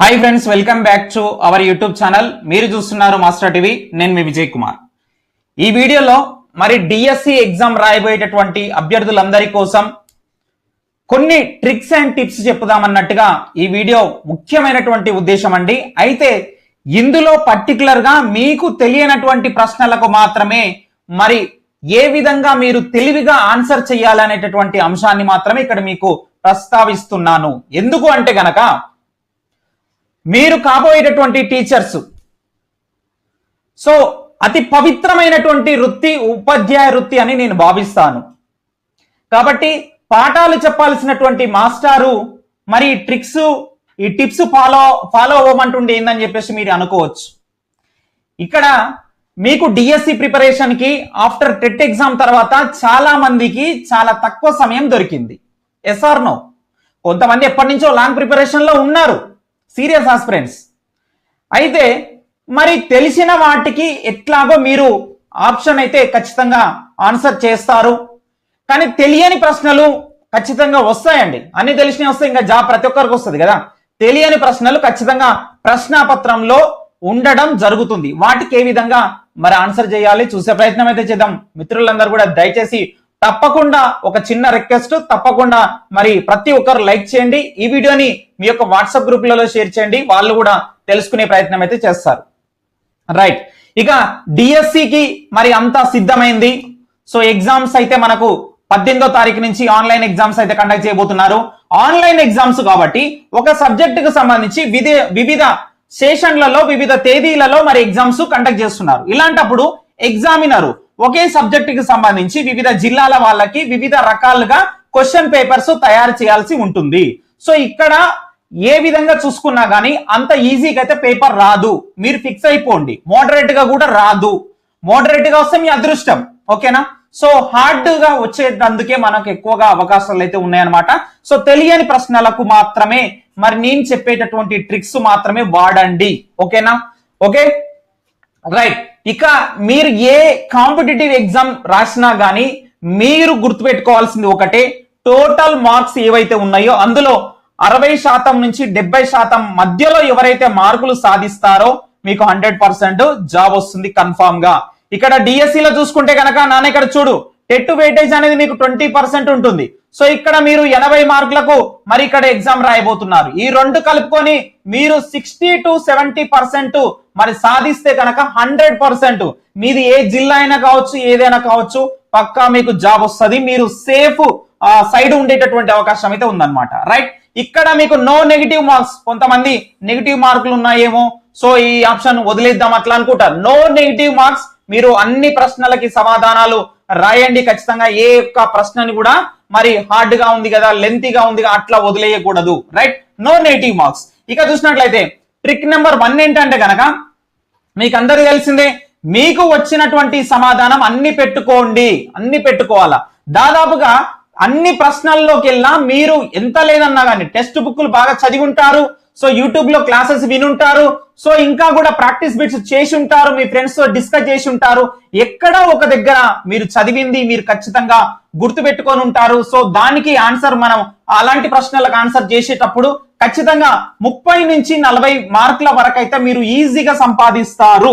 Hi friends welcome back to our YouTube channel మీరు చూస్తున్నారు master TV నేను మీ విజయ్ కుమార్. ఈ వీడియోలో మరి డిఎస్సి ఎగ్జామ్ రాయబోయేటటువంటి అభ్యర్థులందరి కోసం కొన్ని ట్రిక్స్ అండ్ టిప్స్ చెప్పుదామన్నట్టుగా ఈ వీడియో ముఖ్యమైనటువంటి ఉద్దేశం అండి. అయితే ఇందులో పర్టికులర్గా మీకు తెలియనటువంటి ప్రశ్నలకు మాత్రమే మరి ఏ విధంగా మీరు తెలివిగా ఆన్సర్ చేయాలనేటటువంటి అంశాన్ని మాత్రమే ఇక్కడ మీకు ప్రస్తావిస్తున్నాను. ఎందుకు అంటే గనక మీరు కాబోయేటటువంటి టీచర్స్. సో అతి పవిత్రమైనటువంటి వృత్తి ఉపాధ్యాయ వృత్తి అని నేను భావిస్తాను. కాబట్టి పాఠాలు చెప్పాల్సినటువంటి మాస్టారు మరి ట్రిక్స్ ఈ టిప్స్ ఫాలో ఫాలో అవ్వమంటుండే ఏందని చెప్పేసి మీరు అనుకోవచ్చు. ఇక్కడ మీకు డిఎస్సి ప్రిపరేషన్కి ఆఫ్టర్ టెట్ ఎగ్జామ్ తర్వాత చాలా మందికి చాలా తక్కువ సమయం దొరికింది. ఎస్ఆర్ నో కొంతమంది ఎప్పటి నుంచో లాంగ్ ప్రిపరేషన్లో ఉన్నారు. Serious aspirants. అయితే మరి తెలిసిన వాటికి ఎట్లాగో మీరు ఆప్షన్ అయితే ఖచ్చితంగా ఆన్సర్ చేస్తారు. కానీ తెలియని ప్రశ్నలు ఖచ్చితంగా వస్తాయండి. అన్ని తెలిసినవి వస్తే ఇంకా జాబ్ ప్రతి ఒక్కరికి వస్తుంది కదా. తెలియని ప్రశ్నలు ఖచ్చితంగా ప్రశ్నాపత్రంలో ఉండడం జరుగుతుంది. వాటికి ఏ విధంగా మరి ఆన్సర్ చేయాలి చూసే ప్రయత్నం అయితే చేద్దాం. మిత్రులందరూ కూడా దయచేసి తప్పకుండా ఒక చిన్న రిక్వెస్ట్ తప్పకుండా మరి ప్రతి ఒక్కరు లైక్ చేయండి. ఈ వీడియోని మీ యొక్క వాట్సాప్ గ్రూపులలో షేర్ చేయండి. వాళ్ళు కూడా తెలుసుకునే ప్రయత్నం అయితే చేస్తారు. రైట్ ఇక డిఎస్సికి మరి అంతా సిద్ధమైంది. సో ఎగ్జామ్స్ అయితే మనకు పద్దెనిమిదో తారీఖు నుంచి ఆన్లైన్ ఎగ్జామ్స్ అయితే కండక్ట్ చేయబోతున్నారు. ఆన్లైన్ ఎగ్జామ్స్ కాబట్టి ఒక సబ్జెక్టుకు సంబంధించి విధి వివిధ సెషన్లలో వివిధ తేదీలలో మరి ఎగ్జామ్స్ కండక్ట్ చేస్తున్నారు. ఇలాంటప్పుడు ఎగ్జామినరు ఒకే సబ్జెక్టుకి సంబంధించి వివిధ జిల్లాల వాళ్ళకి వివిధ రకాలుగా క్వశ్చన్ పేపర్స్ తయారు చేయాల్సి ఉంటుంది. సో ఇక్కడ ఏ విధంగా చూసుకున్నా కానీ అంత ఈజీగా అయితే పేపర్ రాదు. మీరు ఫిక్స్ అయిపోండి. మోడరేట్గా కూడా రాదు. మోడరేట్గా వస్తే మీ అదృష్టం. ఓకేనా? సో హార్డ్గా వచ్చేటందుకే మనకు ఎక్కువగా అవకాశాలు అయితే ఉన్నాయన్నమాట. సో తెలియని ప్రశ్నలకు మాత్రమే మరి నేను చెప్పేటటువంటి ట్రిక్స్ మాత్రమే వాడండి. ఓకేనా? ఓకే? రైట్ ఇక మీరు ఏ కాంపిటేటివ్ ఎగ్జామ్ రాసినా కానీ మీరు గుర్తుపెట్టుకోవాల్సింది ఒకటే టోటల్ మార్క్స్ ఏవైతే ఉన్నాయో అందులో అరవై శాతం నుంచి డెబ్బై శాతం మధ్యలో ఎవరైతే మార్కులు సాధిస్తారో మీకు హండ్రెడ్ పర్సెంట్ జాబ్ వస్తుంది కన్ఫామ్గా. ఇక్కడ డిఎస్సిలో చూసుకుంటే కనుక నాన్న ఇక్కడ చూడు టెట్ వెయిటేజ్ అనేది మీకు ట్వంటీ పర్సెంట్ ఉంటుంది. సో ఇక్కడ మీరు ఎనభై మార్కులకు మరి ఇక్కడ ఎగ్జామ్ రాయబోతున్నారు. ఈ రెండు కలుపుకొని మీరు సిక్స్టీ టు సెవెంటీ పర్సెంట్ మరి సాధిస్తే కనుక హండ్రెడ్ పర్సెంట్. మీది ఏ జిల్లా అయినా కావచ్చు ఏదైనా కావచ్చు పక్కా మీకు జాబ్ వస్తుంది. మీరు సేఫ్ సైడ్ ఉండేటటువంటి అవకాశం అయితే ఉందన్నమాట. రైట్ ఇక్కడ మీకు నో నెగిటివ్ మార్క్స్ కొంతమంది నెగిటివ్ మార్కులు ఉన్నాయేమో సో ఈ ఆప్షన్ వదిలేద్దాం అట్లా అనుకుంటారు. నో నెగిటివ్ మార్క్స్ మీరు అన్ని ప్రశ్నలకి సమాధానాలు రాయండి ఖచ్చితంగా. ఏ యొక్క ప్రశ్నని కూడా మరి హార్డ్గా ఉంది కదా లెంతీగా ఉంది అట్లా వదిలేయకూడదు. రైట్ నో నెగిటివ్ మార్క్స్ ఇక చూసినట్లయితే ట్రిక్ నెంబర్ వన్ ఏంటంటే గనక మీకు అందరూ తెలిసిందే మీకు వచ్చినటువంటి సమాధానం అన్ని పెట్టుకోండి అన్ని పెట్టుకోవాలా? దాదాపుగా అన్ని ప్రశ్నల్లోకి వెళ్ళినా మీరు ఎంత లేదన్నా కానీ టెక్స్ట్ బుక్లు బాగా చదివి ఉంటారు సో యూట్యూబ్లో క్లాసెస్ వినుంటారు. సో ఇంకా కూడా ప్రాక్టీస్ బిట్స్ చేసి ఉంటారు మీ ఫ్రెండ్స్తో డిస్కస్ చేసి ఉంటారు ఎక్కడ ఒక దగ్గర మీరు చదివింది మీరు ఖచ్చితంగా గుర్తు పెట్టుకొని ఉంటారు సో దానికి ఆన్సర్ మనం అలాంటి ప్రశ్నలకు ఆన్సర్ చేసేటప్పుడు ఖచ్చితంగా ముప్పై నుంచి నలభై మార్కుల వరకు అయితే మీరు ఈజీగా సంపాదిస్తారు.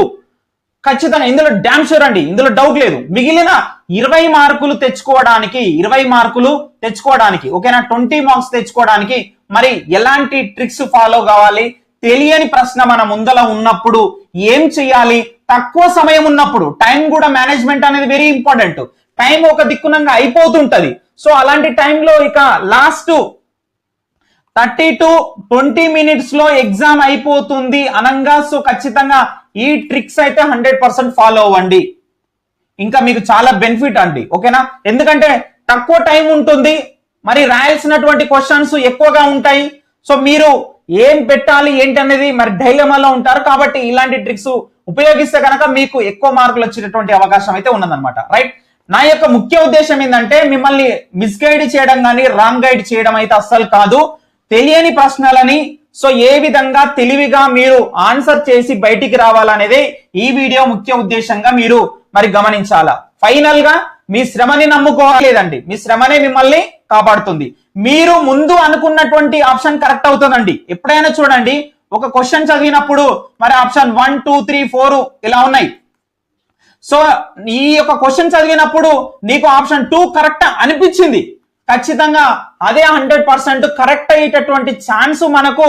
ఖచ్చితంగా ఇందులో డ్యామ్ షూర్ అండి. ఇందులో డౌట్ లేదు. మిగిలిన ఇరవై మార్కులు తెచ్చుకోవడానికి ఇరవై మార్కులు తెచ్చుకోవడానికి ఓకేనా? ట్వంటీ మార్క్స్ తెచ్చుకోవడానికి మరి ఎలాంటి ట్రిక్స్ ఫాలో కావాలి? తెలియని ప్రశ్న మన ముందల ఉన్నప్పుడు ఏం చేయాలి? తక్కువ సమయం ఉన్నప్పుడు టైం కూడా మేనేజ్మెంట్ అనేది వెరీ ఇంపార్టెంట్ టైం ఒక దిక్కునంగా అయిపోతుంటది. సో అలాంటి టైంలో ఇక లాస్ట్ థర్టీ టు ట్వంటీ మినిట్స్లో ఎగ్జామ్ అయిపోతుంది అనంగా. సో ఖచ్చితంగా ఈ ట్రిక్స్ అయితే హండ్రెడ్ పర్సెంట్ ఫాలో అవ్వండి. ఇంకా మీకు చాలా బెనిఫిట్ అండి. ఓకేనా? ఎందుకంటే తక్కువ టైం ఉంటుంది. మరి రాయాల్సినటువంటి క్వశ్చన్స్ ఎక్కువగా ఉంటాయి. సో మీరు ఏం పెట్టాలి ఏంటి అనేది మరి డైలమాలో ఉంటారు. కాబట్టి ఇలాంటి ట్రిక్స్ ఉపయోగిస్తే కనుక మీకు ఎక్కువ మార్కులు వచ్చేటటువంటి అవకాశం అయితే ఉన్నదన్నమాట. రైట్? నా యొక్క ముఖ్య ఉద్దేశం ఏంటంటే మిమ్మల్ని మిస్గైడ్ చేయడం కానీ రాంగ్ గైడ్ చేయడం అయితే అస్సలు కాదు. తెలియని ప్రశ్నలని సో ఏ విధంగా తెలివిగా మీరు ఆన్సర్ చేసి బయటికి రావాలనేదే ఈ వీడియో ముఖ్య ఉద్దేశంగా మీరు మరి గమనించాలా. ఫైనల్గా మీ శ్రమని నమ్ముకోలేదండి మీ శ్రమనే మిమ్మల్ని కాపాడుతుంది. మీరు ముందు అనుకున్నటువంటి ఆప్షన్ కరెక్ట్ అవుతుందండి. ఎప్పుడైనా చూడండి ఒక క్వశ్చన్ చదివినప్పుడు మరి option one two three four ఇలా ఉన్నాయి. సో ఈ యొక్క క్వశ్చన్ చదివినప్పుడు నీకు ఆప్షన్ టూ కరెక్ట్ అనిపించింది. ఖచ్చితంగా అదే హండ్రెడ్ పర్సెంట్ కరెక్ట్ అయ్యేటటువంటి ఛాన్స్ మనకు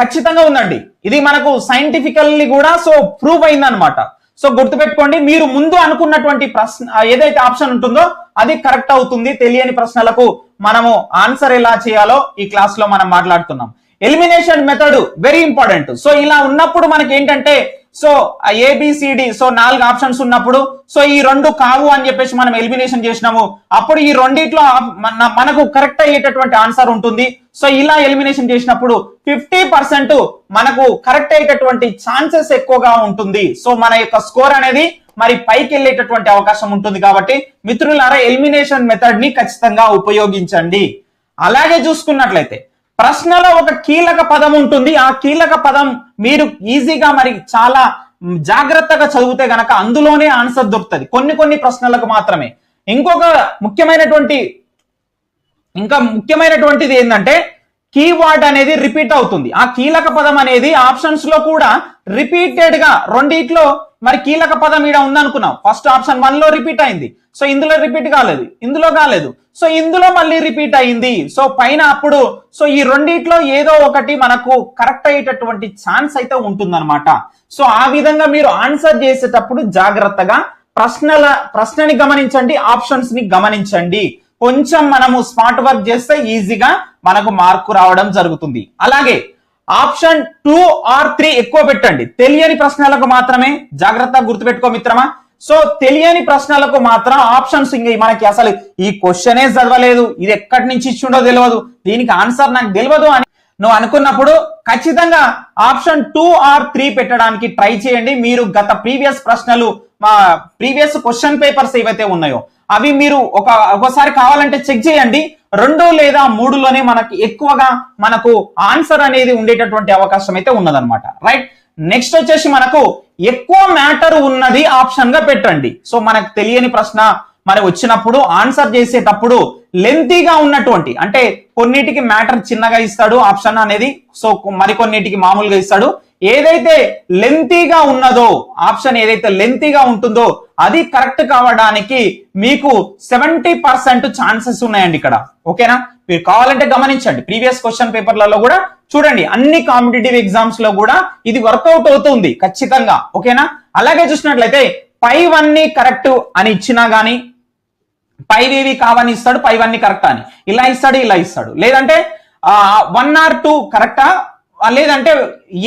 ఖచ్చితంగా ఉందండి. ఇది మనకు సైంటిఫికల్లీ కూడా సో ప్రూవ్ అయిందనమాట సో గుర్తుపెట్టుకోండి మీరు ముందు అనుకున్నటువంటి ప్రశ్న ఏదైతే ఆప్షన్ ఉంటుందో అది కరెక్ట్ అవుతుంది. తెలియని ప్రశ్నలకు మనము ఆన్సర్ ఎలా చేయాలో ఈ క్లాస్లో మనం మాట్లాడుతున్నాం. Elimination method very important. So ఇలా ఉన్నప్పుడు మనకి ఏంటంటే so A B C D so నాలుగు ఆప్షన్స్ ఉన్నప్పుడు సో ఈ రెండు కావు అని చెప్పేసి మనం ఎలిమినేషన్ చేసినాము. అప్పుడు ఈ రెండిట్లో మన- మనకు కరెక్ట్ అయ్యేటటువంటి ఆన్సర్ ఉంటుంది. సో ఇలా ఎలిమినేషన్ చేసినప్పుడు ఫిఫ్టీ పర్సెంట్ మనకు కరెక్ట్ అయ్యేటటువంటి ఛాన్సెస్ ఎక్కువగా ఉంటుంది. సో మన యొక్క స్కోర్ అనేది మరి పైకి వెళ్ళేటటువంటి అవకాశం ఉంటుంది కాబట్టి మిత్రులారా ఎలిమినేషన్ మెథడ్ని ఖచ్చితంగా ఉపయోగించండి. అలాగే చూసుకున్నట్లయితే ప్రశ్నలో ఒక కీలక పదం ఉంటుంది. ఆ కీలక పదం మీరు ఈజీగా మరి చాలా జాగ్రత్తగా చదివితే గనక అందులోనే ఆన్సర్ దొరుకుతుంది. కొన్ని కొన్ని ప్రశ్నలకు మాత్రమే. ఇంకొక ముఖ్యమైనటువంటి ఇంకా ముఖ్యమైనటువంటిది ఏంటంటే కీవర్డ్ అనేది రిపీట్ అవుతుంది. ఆ కీలక పదం అనేది ఆప్షన్స్లో కూడా రిపీటెడ్గా రెండిట్లో మరి కీలక పదం ఈడ ఉందనుకున్నాం. ఫస్ట్ ఆప్షన్ వన్లో రిపీట్ అయింది. సో ఇందులో రిపీట్ కాలేదు. ఇందులో కాలేదు. సో ఇందులో మళ్ళీ రిపీట్ అయింది. సో పైన అప్పుడు సో ఈ రెండిట్లో ఏదో ఒకటి మనకు కరెక్ట్ అయ్యేటటువంటి ఛాన్స్ అయితే ఉంటుందన్నమాట. సో ఆ విధంగా మీరు ఆన్సర్ చేసేటప్పుడు జాగ్రత్తగా ప్రశ్నల ప్రశ్నని గమనించండి ఆప్షన్స్ని గమనించండి. కొంచెం మనము స్మార్ట్ వర్క్ చేస్తే ఈజీగా మనకు మార్కు రావడం జరుగుతుంది. అలాగే ఆప్షన్ టూ ఆర్ త్రీ ఎక్కువ పెట్టండి. తెలియని ప్రశ్నలకు మాత్రమే జాగ్రత్తగా గుర్తుపెట్టుకో మిత్రమా. సో తెలియని ప్రశ్నలకు మాత్రం ఆప్షన్స్ ఇంక మనకి అసలు ఈ క్వశ్చనే చదవలేదు. ఇది ఎక్కడి నుంచి ఇచ్చిండో తెలియదు దీనికి ఆన్సర్ నాకు తెలియదు అని నువ్వు అనుకున్నప్పుడు ఖచ్చితంగా ఆప్షన్ టూ ఆర్ త్రీ పెట్టడానికి ట్రై చేయండి. మీరు గత ప్రీవియస్ ప్రశ్నలు మా ప్రీవియస్ క్వశ్చన్ పేపర్స్ ఏవైతే ఉన్నాయో అవి మీరు ఒక ఒకసారి కావాలంటే చెక్ చేయండి. రెండు లేదా మూడులోనే మనకి ఎక్కువగా మనకు ఆన్సర్ అనేది ఉండేటటువంటి అవకాశం అయితే ఉన్నదన్నమాట. రైట్ నెక్స్ట్ వచ్చేసి మనకు ఎక్కువ మ్యాటర్ ఉన్నది ఆప్షన్గా పెట్టండి. సో మనకు తెలియని ప్రశ్న మరి వచ్చినప్పుడు ఆన్సర్ చేసేటప్పుడు లెంతీగా ఉన్నటువంటి అంటే కొన్నిటికి మ్యాటర్ చిన్నగా ఇస్తాడు ఆప్షన్ అనేది సో మరికొన్నిటికి మామూలుగా ఇస్తాడు ఏదైతే లెంతీగా ఉన్నదో ఆప్షన్ ఏదైతే లెంతీగా ఉంటుందో అది కరెక్ట్ కావడానికి మీకు సెవెంటీ పర్సెంట్ ఛాన్సెస్ ఉన్నాయండి ఇక్కడ. ఓకేనా మీరు కావాలంటే గమనించండి. ప్రీవియస్ క్వశ్చన్ పేపర్లలో కూడా చూడండి. అన్ని కాంపిటేటివ్ ఎగ్జామ్స్లో కూడా ఇది వర్కౌట్ అవుతుంది ఖచ్చితంగా. ఓకేనా అలాగే చూసినట్లయితే పైవన్నీ కరెక్ట్ అని ఇచ్చినా గానీ పైవేవి కావని ఇస్తాడు పైవన్నీ కరెక్టా అని. ఇలా ఇస్తాడు ఇలా ఇస్తాడు. లేదంటే వన్ ఆర్ టూ కరెక్టా లేదంటే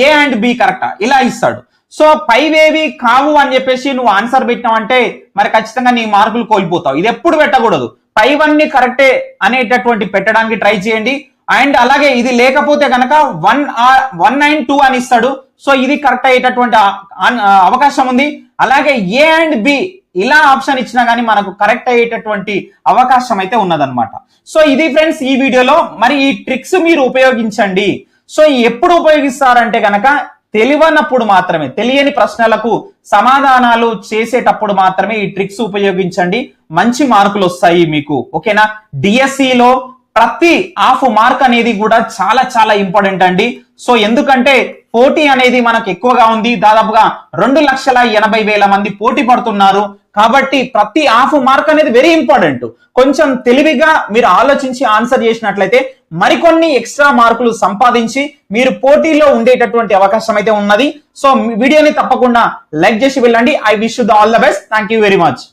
ఏ అండ్ బి కరెక్టా ఇలా ఇస్తాడు. సో పైవేవి కావు అని చెప్పేసి నువ్వు ఆన్సర్ పెట్టినావంటే మరి ఖచ్చితంగా నీ మార్కులు కోల్పోతావు. ఇది ఎప్పుడు పెట్టకూడదు. పైవన్నీ కరెక్టే అనేటటువంటి పెట్టడానికి ట్రై చేయండి. అండ్ అలాగే ఇది లేకపోతే కనుక one or one nine two అని ఇస్తాడు. సో ఇది కరెక్ట్ అయ్యేటటువంటి అవకాశం ఉంది. అలాగే ఏ అండ్ బి ఇలా ఆప్షన్ ఇచ్చినా గానీ మనకు కరెక్ట్ అయ్యేటటువంటి అవకాశం అయితే ఉన్నదన్నమాట. సో ఇది ఫ్రెండ్స్ ఈ వీడియోలో. మరి ఈ ట్రిక్స్ మీరు ఉపయోగించండి. సో ఎప్పుడు ఉపయోగిస్తారంటే కనుక తెలియనప్పుడు మాత్రమే తెలియని ప్రశ్నలకు సమాధానాలు చేసేటప్పుడు మాత్రమే ఈ ట్రిక్స్ ఉపయోగించండి. మంచి మార్కులు వస్తాయి మీకు ఓకేనా? డిఎస్సిలో ప్రతి హాఫ్ మార్క్ అనేది కూడా చాలా చాలా ఇంపార్టెంట్ అండి. సో ఎందుకంటే పోటీ అనేది మనకు ఎక్కువగా ఉంది. దాదాపుగా రెండు లక్షల ఎనభై వేల మంది పోటీ పడుతున్నారు. కాబట్టి ప్రతి హాఫ్ మార్క్ అనేది వెరీ ఇంపార్టెంట్ కొంచెం తెలివిగా మీరు ఆలోచించి ఆన్సర్ చేసినట్లయితే మరికొన్ని ఎక్స్ట్రా మార్కులు సంపాదించి మీరు పోటీలో ఉండేటటువంటి అవకాశం అయితే ఉన్నది. సో వీడియోని తప్పకుండా లైక్ చేసి వెళ్ళండి. I wish the all the best thank you very much